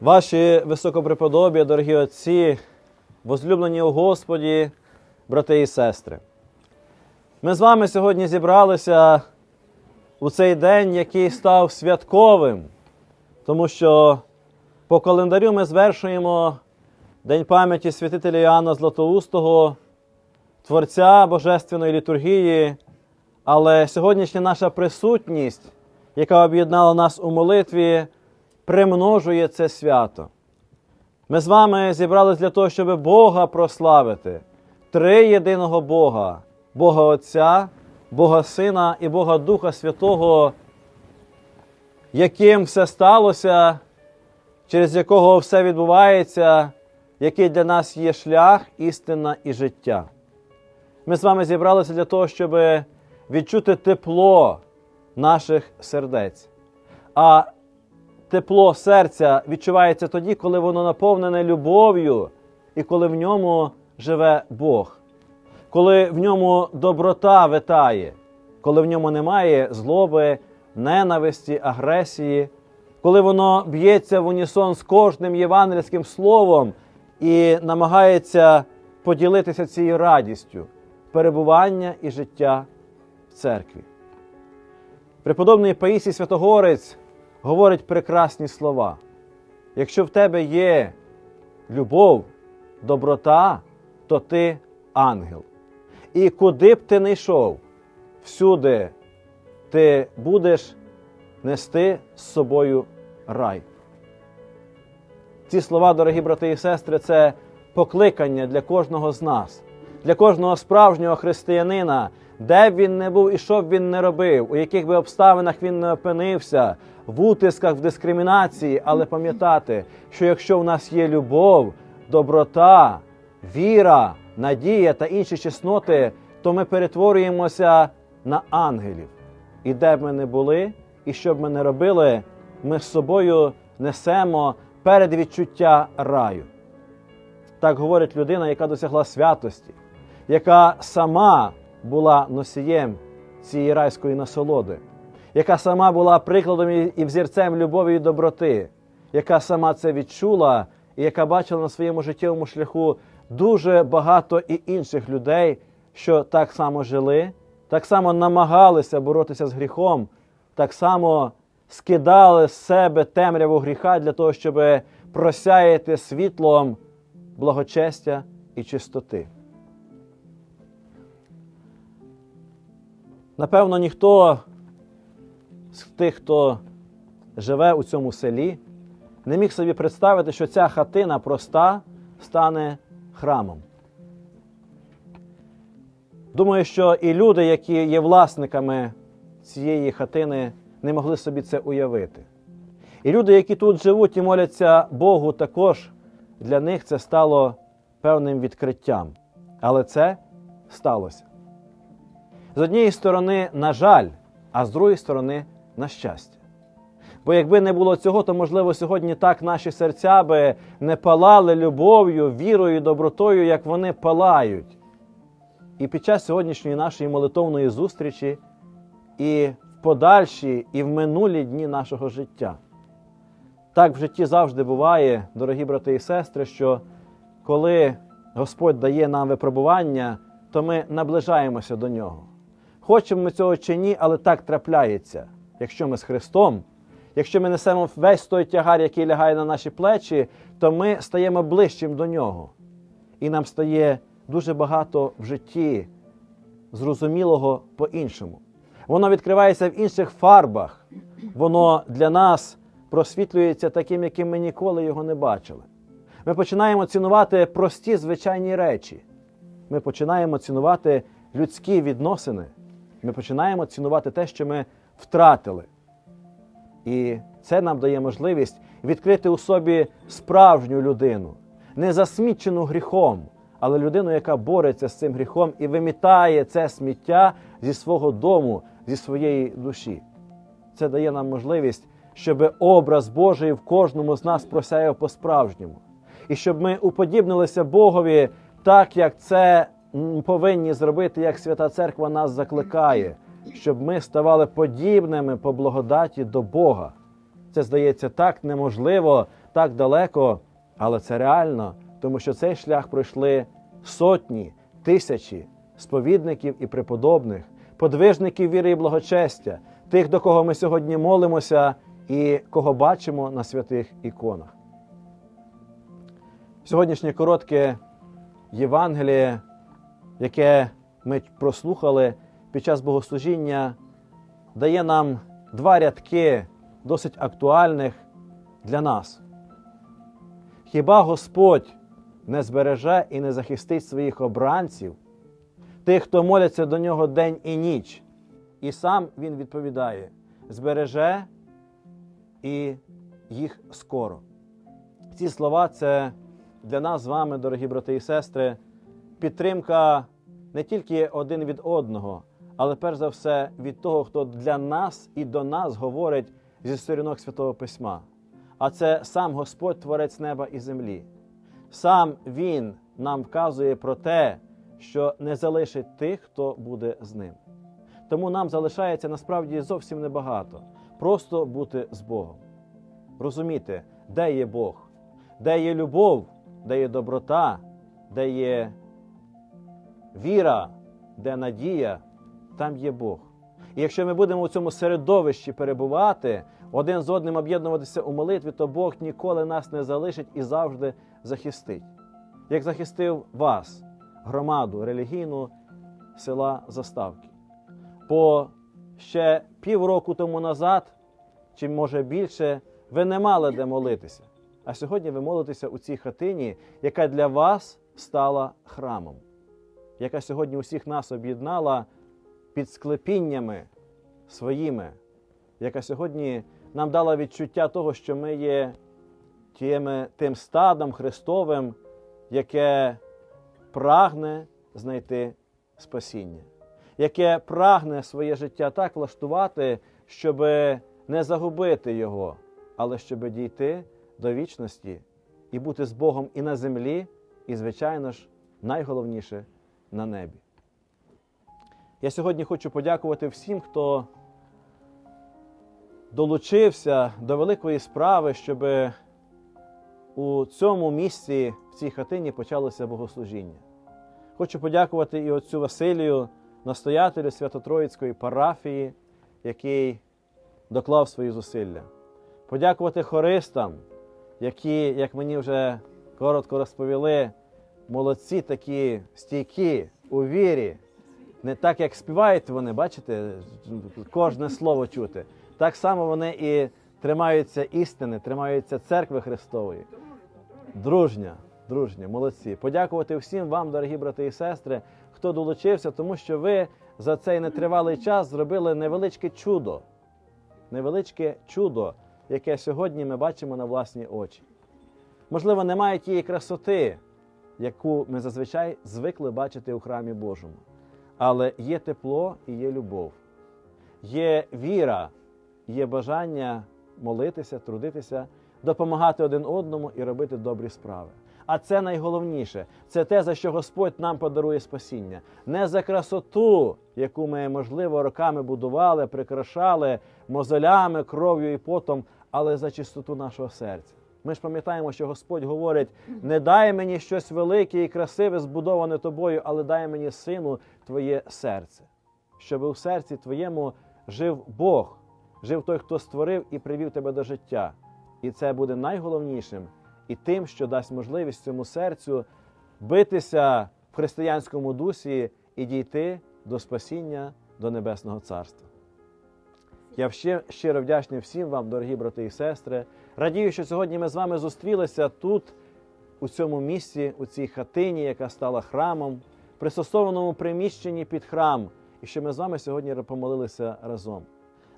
Ваші високопреподобі, дорогі отці, возлюблені у Господі, брати і сестри. Ми з вами сьогодні зібралися у цей день, який став святковим, тому що по календарю ми звершуємо День пам'яті святителя Іоанна Златоустого, Творця Божественної літургії, але сьогоднішня наша присутність, яка об'єднала нас у молитві, примножує це свято. Ми з вами зібрались для того, щоб Бога прославити, три єдиного Бога, Бога Отця, Бога Сина і Бога Духа Святого, яким все сталося, через якого все відбувається, який для нас є шлях, істина і життя. Ми з вами зібралися для того, щоб відчути тепло наших сердець. А тепло серця відчувається тоді, коли воно наповнене любов'ю і коли в ньому живе Бог, коли в ньому доброта витає, коли в ньому немає злоби, ненависті, агресії, коли воно б'ється в унісон з кожним євангельським словом і намагається поділитися цією радістю перебування і життя в церкві. Преподобний Паїсій Святогорець говорить прекрасні слова. Якщо в тебе є любов, доброта, то ти ангел. І куди б ти не йшов, всюди ти будеш нести з собою рай. Ці слова, дорогі брати і сестри, це покликання для кожного з нас, для кожного справжнього християнина, де б він не був і що б він не робив, у яких би обставинах він не опинився, в утисках, в дискримінації, але пам'ятати, що якщо в нас є любов, доброта, віра, надія та інші чесноти, то ми перетворюємося на ангелів. І де б ми не були, і що б ми не робили, ми з собою несемо передвідчуття раю. Так говорить людина, яка досягла святості, яка сама була носієм цієї райської насолоди, яка сама була прикладом і взірцем любові і доброти, яка сама це відчула, і яка бачила на своєму життєвому шляху дуже багато і інших людей, що так само жили, так само намагалися боротися з гріхом, так само скидали з себе темряву гріха для того, щоб просяяти світлом благочестя і чистоти. Напевно, ніхто з тих, хто живе у цьому селі, не міг собі представити, що ця хатина проста стане храмом. Думаю, що і люди, які є власниками цієї хатини, не могли собі це уявити. І люди, які тут живуть і моляться Богу, також для них це стало певним відкриттям. Але це сталося. З однієї сторони, на жаль, а з другої сторони, на щастя. Бо якби не було цього, то, можливо, сьогодні так наші серця би не палали любов'ю, вірою, добротою, як вони палають. І під час сьогоднішньої нашої молитовної зустрічі, і в подальші, і в минулі дні нашого життя. Так в житті завжди буває, дорогі брати і сестри, що коли Господь дає нам випробування, то ми наближаємося до нього. Хочемо ми цього чи ні, але так трапляється. Якщо ми з Христом, якщо ми несемо весь той тягар, який лягає на наші плечі, то ми стаємо ближчим до нього. І нам стає дуже багато в житті зрозумілого по-іншому. Воно відкривається в інших фарбах. Воно для нас просвітлюється таким, яким ми ніколи його не бачили. Ми починаємо цінувати прості звичайні речі. Ми починаємо цінувати людські відносини. Ми починаємо цінувати те, що ми втратили. І це нам дає можливість відкрити у собі справжню людину, не засмічену гріхом, але людину, яка бореться з цим гріхом і вимітає це сміття зі свого дому, зі своєї душі. Це дає нам можливість, щоб образ Божий в кожному з нас просяяв по-справжньому. І щоб ми уподібнилися Богові так, як це повинні зробити, як Свята Церква нас закликає, щоб ми ставали подібними по благодаті до Бога. Це здається так неможливо так далеко, але це реально, тому що цей шлях пройшли сотні, тисячі сповідників і преподобних, подвижників віри і благочестя, тих, до кого ми сьогодні молимося і кого бачимо на святих іконах. Сьогоднішнє коротке Євангеліє, яке ми прослухали під час богослужіння, дає нам два рядки досить актуальних для нас. Хіба Господь не збереже і не захистить своїх обранців, тих, хто моляться до нього день і ніч? І сам він відповідає: збереже і їх скоро. Ці слова це для нас з вами, дорогі брати і сестри, підтримка не тільки один від одного, але перш за все від того, хто для нас і до нас говорить зі сторінок Святого Письма. А це сам Господь, Творець неба і землі. Сам Він нам вказує про те, що не залишить тих, хто буде з ним. Тому нам залишається насправді зовсім небагато. Просто бути з Богом. Розуміти, де є Бог, де є любов, де є доброта, де є віра, де надія, там є Бог. І якщо ми будемо у цьому середовищі перебувати, один з одним об'єднуватися у молитві, то Бог ніколи нас не залишить і завжди захистить. Як захистив вас, громаду релігійну села Заставки. По ще півроку тому назад, чи може більше, ви не мали де молитися. А сьогодні ви молитеся у цій хатині, яка для вас стала храмом, яка сьогодні усіх нас об'єднала під склепіннями своїми, яка сьогодні нам дала відчуття того, що ми є тіми, тим стадом Христовим, яке прагне знайти спасіння, яке прагне своє життя так влаштувати, щоб не загубити його, але щоб дійти до вічності і бути з Богом і на землі, і, звичайно ж, найголовніше на небі. Я сьогодні хочу подякувати всім, хто долучився до великої справи, щоб у цьому місці, в цій хатині, почалося богослужіння. Хочу подякувати і отцю Василію, настоятелю Свято-Троїцької парафії, який доклав свої зусилля. Подякувати хористам, які, як мені вже коротко розповіли, молодці такі стійкі у вірі. Не так, як співають вони, бачите, кожне слово чути. Так само вони і тримаються істини, тримаються церкви Христової. Дружня, дружня, молодці. Подякувати всім вам, дорогі брати і сестри, хто долучився, тому що ви за цей нетривалий час зробили невеличке чудо. Невеличке чудо, яке сьогодні ми бачимо на власні очі. Можливо, немає тієї красоти, яку ми зазвичай звикли бачити у храмі Божому. Але є тепло і є любов, є віра, є бажання молитися, трудитися, допомагати один одному і робити добрі справи. А це найголовніше це те, за що Господь нам подарує спасіння. Не за красоту, яку ми, можливо, роками будували, прикрашали мозолями, кров'ю і потом, але за чистоту нашого серця. Ми ж пам'ятаємо, що Господь говорить: не дай мені щось велике і красиве, збудоване тобою, але дай мені, сину, твоє серце, щоб у серці твоєму жив Бог, жив той, хто створив і привів тебе до життя. І це буде найголовнішим і тим, що дасть можливість цьому серцю битися в християнському дусі і дійти до спасіння до Небесного Царства. Я ще щиро вдячний всім вам, дорогі брати і сестри. Радію, що сьогодні ми з вами зустрілися тут, у цьому місці, у цій хатині, яка стала храмом, пристосованому приміщенні під храм, і що ми з вами сьогодні помолилися разом.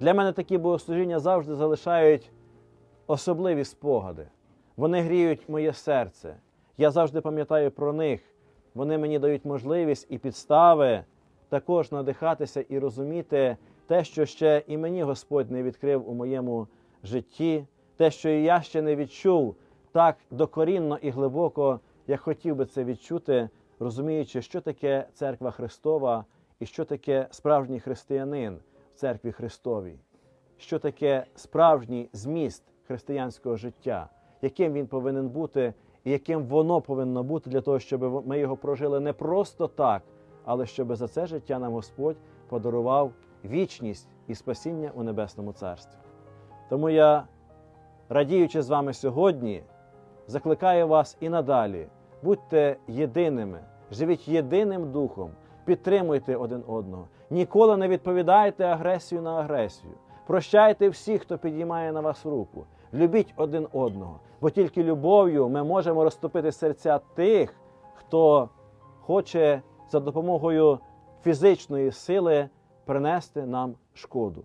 Для мене такі богослужіння завжди залишають особливі спогади. Вони гріють моє серце. Я завжди пам'ятаю про них. Вони мені дають можливість і підстави також надихатися і розуміти те, що ще і мені Господь не відкрив у моєму житті, те, що і я ще не відчув так докорінно і глибоко, як хотів би це відчути, розуміючи, що таке церква Христова і що таке справжній християнин в церкві Христовій, що таке справжній зміст християнського життя, яким він повинен бути і яким воно повинно бути для того, щоб ми його прожили не просто так, але щоб за це життя нам Господь подарував вічність і спасіння у Небесному Царстві. Тому я, радіючи з вами сьогодні, закликаю вас і надалі. Будьте єдиними, живіть єдиним духом, підтримуйте один одного. Ніколи не відповідайте агресію на агресію. Прощайте всіх, хто підіймає на вас руку. Любіть один одного, бо тільки любов'ю ми можемо розтопити серця тих, хто хоче за допомогою фізичної сили принести нам шкоду.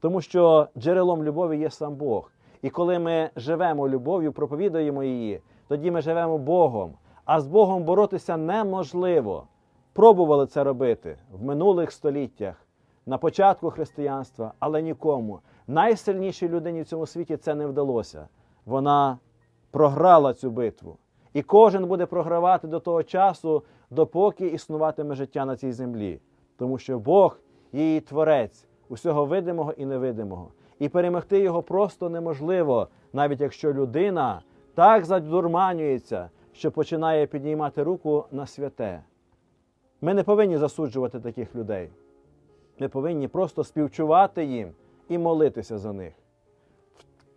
Тому що джерелом любові є сам Бог. І коли ми живемо любов'ю, проповідуємо її, тоді ми живемо Богом. А з Богом боротися неможливо. Пробували це робити в минулих століттях, на початку християнства, але нікому. Найсильнішій людині в цьому світі це не вдалося. Вона програла цю битву. І кожен буде програвати до того часу, допоки існуватиме життя на цій землі. Тому що Бог її творець усього видимого і невидимого. І перемогти його просто неможливо, навіть якщо людина так задурманюється, що починає піднімати руку на святе. Ми не повинні засуджувати таких людей. Ми повинні просто співчувати їм і молитися за них.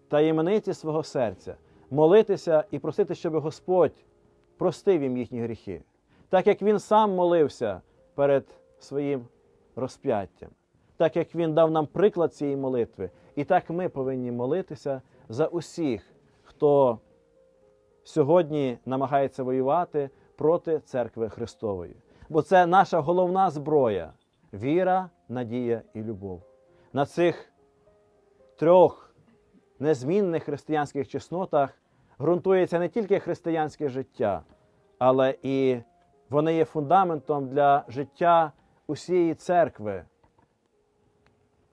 В таємниці свого серця молитися і просити, щоб Господь простив їм їхні гріхи, так як Він сам молився перед своїм розп'яттям, так як Він дав нам приклад цієї молитви. І так ми повинні молитися за усіх, хто сьогодні намагається воювати проти церкви Христової. Бо це наша головна зброя віра, надія і любов. На цих трьох незмінних християнських чеснотах ґрунтується не тільки християнське життя, але і вони є фундаментом для життя усієї церкви,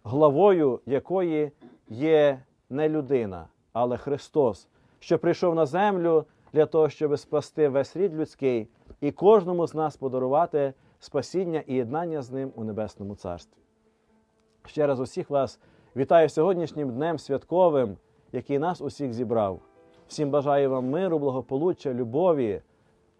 главою якої є не людина, але Христос, що прийшов на землю для того, щоб спасти весь рід людський і кожному з нас подарувати спасіння і єднання з ним у Небесному Царстві. Ще раз усіх вас вітаю сьогоднішнім днем святковим, який нас усіх зібрав. Всім бажаю вам миру, благополуччя, любові,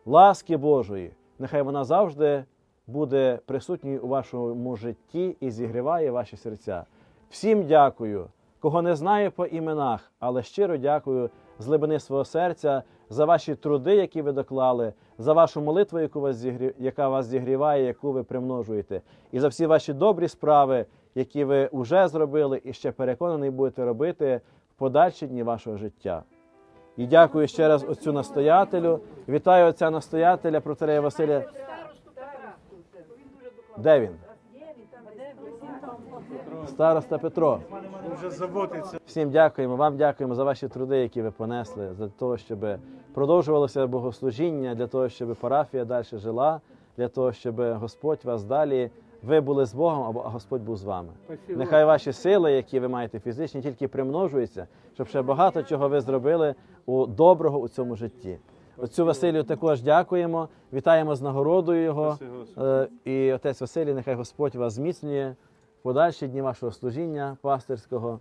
ласки Божої. Нехай вона завжди буде присутньою у вашому житті і зігріває ваші серця. Всім дякую, кого не знаю по іменах, але щиро дякую з глибини свого серця за ваші труди, які ви доклали, за вашу молитву, яку вас зігрі... яка вас зігріває, яку ви примножуєте, і за всі ваші добрі справи, які ви вже зробили і ще переконаний будете робити в подальші дні вашого життя. І дякую ще раз отцю настоятелю. Вітаю отця настоятеля протерея Василя. Де він? Староста Петро. Всім дякуємо. Вам дякуємо за ваші труди, які ви понесли, за те, щоб продовжувалося богослужіння, для того, щоб парафія далі жила, для того, щоб Господь вас далі. Ви були з Богом, або Господь був з вами. Спасибо. Нехай ваші сили, які ви маєте фізичні, тільки примножуються, щоб ще багато чого ви зробили у доброго у цьому житті. Отцю Василію також дякуємо. Вітаємо з нагородою його. Е, І отець Василій, нехай Господь вас зміцнює в подальші дні вашого служіння пастирського.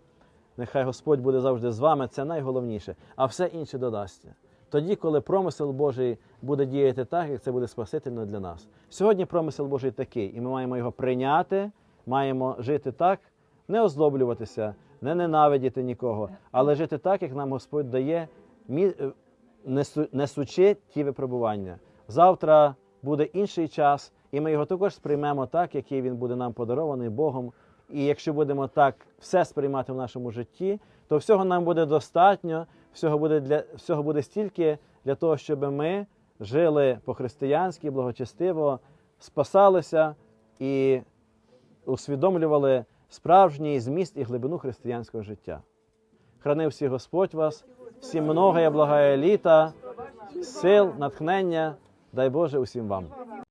Нехай Господь буде завжди з вами, це найголовніше, а все інше додасться. Тоді, коли промисел Божий буде діяти так, як це буде спасительно для нас. Сьогодні промисел Божий такий, і ми маємо його прийняти, маємо жити так, не озлоблюватися, не ненавидіти нікого, але жити так, як нам Господь дає, несучи ті випробування. Завтра буде інший час, і ми його також сприймемо так, який він буде нам подарований Богом. І якщо будемо так все сприймати в нашому житті, то всього нам буде достатньо, всього буде для всього буде стільки для того, щоб ми жили по-християнськи, благочестиво, спасалися і усвідомлювали справжній зміст і глибину християнського життя. Храни всі Господь вас, всім многое благає літа, сил, натхнення. Дай Боже усім вам.